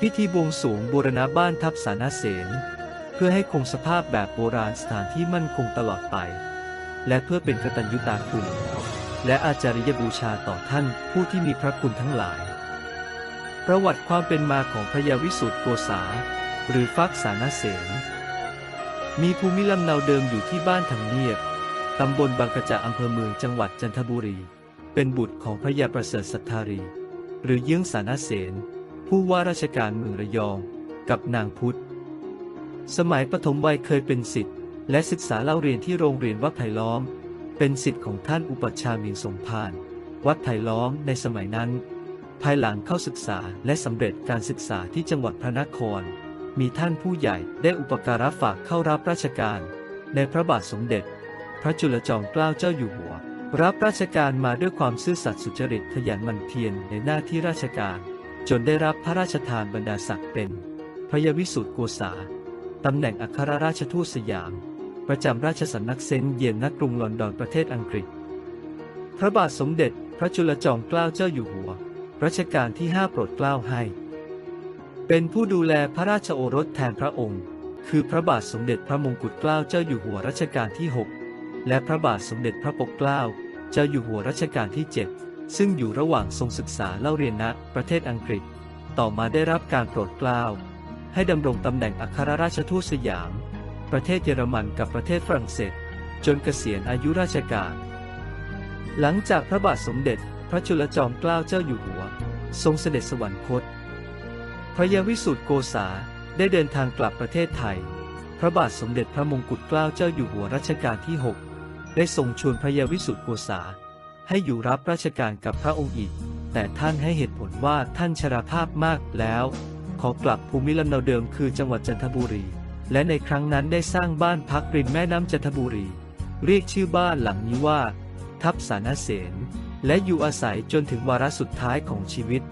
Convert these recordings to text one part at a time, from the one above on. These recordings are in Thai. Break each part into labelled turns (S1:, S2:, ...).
S1: พิธีบวงสรวงบูรณะบ้านทัพสานาเสนเพื่อให้คงสภาพแบบโบราณสถานที่มั่นคงตลอดไป และเพื่อเป็นกตัญญูตาคุณ และอาจาริยบูชาต่อท่านผู้ที่มีพระคุณทั้งหลาย ประวัติความเป็นมาของพระยาวิสุทธิโกษา หรือฟักสานาเสนมีภูมิลำเนาเดิมอยู่ที่บ้านถังเนียบตำบลบางกระจะอำเภอเมืองจังหวัดจันทบุรี เป็นบุตรของพระยาประเสริฐสัทธารี หรือเยื้องสานาเสน ผู้ว่าราชการเมืองระยอง กับนางพุทธ สมัยปฐมวัยเคยเป็นศิษย์และศึกษาเล่าเรียนที่โรงเรียนวัดไผ่ล้อม เป็นศิษย์ของท่านอุปัชฌาย์มีสมภารวัดไผ่ล้อมในสมัยนั้น ภายหลังเข้าศึกษาและสำเร็จการศึกษาที่จังหวัดพระนคร มีท่านผู้ใหญ่ได้อุปการะฝากเข้ารับราชการ ในพระบาทสมเด็จ พระจุลจอมเกล้าเจ้าอยู่หัว รับราชการมาด้วยความซื่อสัตย์สุจริตขยันหมั่นเพียรในหน้าที่ราชการ จนได้รับพระราชทานบรรดาศักดิ์เป็น พระยวิสุทธิโกษาตำแหน่งอัครราชทูตสยาม ประจำราชสำนักเซนต์เยียนนักกรุงลอนดอนประเทศอังกฤษ พระบาทสมเด็จพระจุลจอมเกล้าเจ้าอยู่หัว รัชกาลที่ 5 โปรดเกล้าให้ เป็นผู้ดูแลพระราชโอรสแทนพระองค์ คือพระบาทสมเด็จพระมงกุฎเกล้าเจ้าอยู่หัวรัชกาลที่ 6 และพระบาทสมเด็จพระปกเกล้าเจ้าอยู่หัวรัชกาลที่ 7 ซึ่งอยู่ระหว่างทรงศึกษาเล่าเรียนณประเทศอังกฤษ ต่อมาได้รับการโปรดเกล้า ให้ดำรงตำแหน่งอัครราชทูตสยาม ประเทศเยอรมันกับประเทศฝรั่งเศส จนเกษียณอายุราชการ หลังจากพระบาทสมเด็จพระจุลจอมเกล้าเจ้าอยู่หัว ทรงเสด็จสวรรคต พระยาวิสุทธิโกษาได้เดินทางกลับประเทศไทย พระบาทสมเด็จพระมงกุฎเกล้าเจ้าอยู่หัวรัชกาลที่ 6 ได้ทรงชวนพระยาวิสุทธิโกษา ให้อยู่รับราชการกับพระองค์อีก แต่ท่านให้เหตุผลว่าท่านชราภาพมากแล้ว ขอกลับภูมิลำเนาเดิมคือจังหวัดจันทบุรี และในครั้งนั้นได้สร้างบ้านพักริมแม่น้ำจันทบุรี เรียกชื่อบ้านหลังนี้ว่า ทับสานเสนและอยู่อาศัยจนถึงวาระสุดท้ายของชีวิต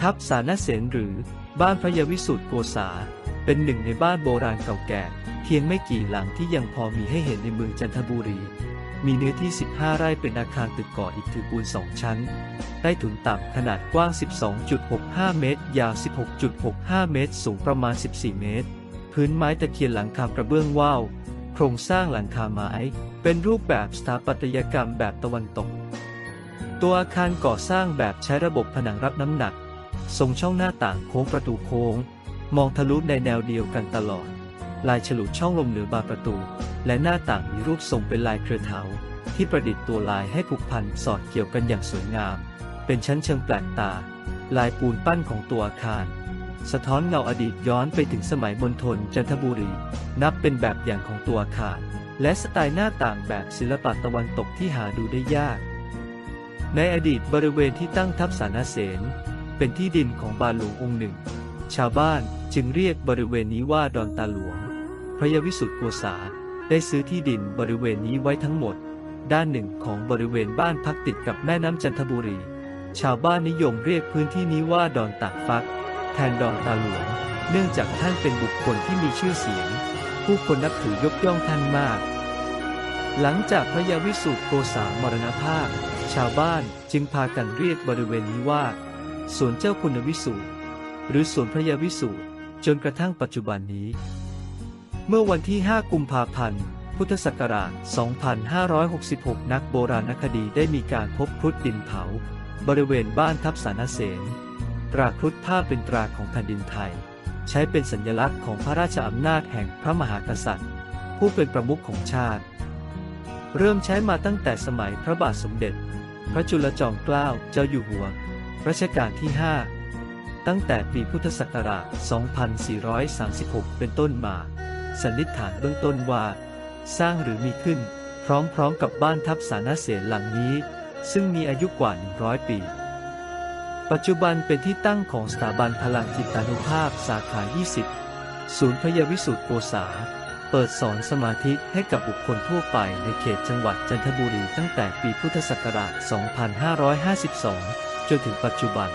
S1: ทับสานเสนหรือบ้านพระยาวิสุทธิโกษา เป็นหนึ่งในบ้านโบราณเก่าแก่ เพียงไม่กี่หลังที่ยังพอมีให้เห็นในเมืองจันทบุรี มีเนื้อที่ 15 ไร่เป็นอาคารตึกก่ออิฐถือปูนสองชั้น ใต้ถุนต่ำขนาดกว้าง 12.65 เมตร ยาว 16.65 เมตร สูงประมาณ 14 เมตร พื้นไม้ตะเคียนหลังคากระเบื้องว่าว โครงสร้างหลังคาไม้ เป็นรูปแบบสถาปัตยกรรมแบบตะวันตก ตัวอาคารก่อสร้างแบบใช้ระบบผนังรับน้ำหนัก ทรงช่องหน้าต่างโค้งประตูโค้ง มองทะลุในแนวเดียวกันตลอด ลายฉลุช่องลมเหนือบานประตู และหน้าต่างมีรูปทรงเป็นลายเครือเถาที่ประดิษฐ์ตัวลายให้ผูกพันสอดเกี่ยวกันอย่างสวยงาม เป็นชั้นเชิงแปลกตา ลายปูนปั้นของตัวอาคาร สะท้อนเงาอดีตย้อนไปถึงสมัยมณฑลจันทบุรี นับเป็นแบบอย่างของตัวอาคาร และสไตล์หน้าต่างแบบศิลปะตะวันตกที่หาดูได้ยาก ในอดีตบริเวณที่ตั้งทัพสานาเสนเป็นที่ดินของบาหลวงองค์หนึ่ง ชาวบ้านจึงเรียกบริเวณนี้ว่าดอนตาหลวง พระยวิสุทธิโกษา ได้ซื้อที่ดินบริเวณนี้ไว้ทั้งหมด ด้านหนึ่งของบริเวณบ้านพักติดกับแม่น้ำจันทบุรี ชาวบ้านนิยมเรียกพื้นที่นี้ว่าดอนตากฟัก แทนดอนตาหลวง เนื่องจากท่านเป็นบุคคลที่มีชื่อเสียง ผู้คนนับถือยกย่องท่านมาก หลังจากพระยาวิสุทธิโกษามรณภาพ ชาวบ้านจึงพากันเรียกบริเวณนี้ว่าสวนเจ้าคุณวิสุทธิหรือสวนพระยาวิสุทธิจนกระทั่งปัจจุบันนี้ เมื่อวันที่ 5 กุมภาพันธ์ พุทธศักราช 2566 นักโบราณคดีได้มีการพบครุฑดินเผา บริเวณบ้านทับสานเสน ตราครุฑภาพเป็นตราของแผ่นดินไทย ใช้เป็นสัญลักษณ์ของพระราชอำนาจแห่งพระมหากษัตริย์ ผู้เป็นประมุขของชาติ เริ่มใช้มาตั้งแต่สมัยพระบาทสมเด็จ พระจุลจอมเกล้าเจ้าอยู่หัว รัชกาลที่ 5 ตั้งแต่ปีพุทธศักราช 2436 เป็นต้นมา สันนิษฐานเบื้องต้นว่า สร้างหรือมีขึ้น พร้อมๆกับบ้านทับสานาเสนหลังนี้ ซึ่งมีอายุกว่า 100 ปี ปัจจุบันเป็นที่ตั้งของสถาบันพลังจิตานุภาพสาขา 20 ศูนย์พยาวิสุทธิโกษา เปิดสอนสมาธิให้กับบุคคลทั่วไปในเขตจังหวัดจันทบุรีตั้งแต่ปีพุทธศักราช 2552 จนถึงปัจจุบัน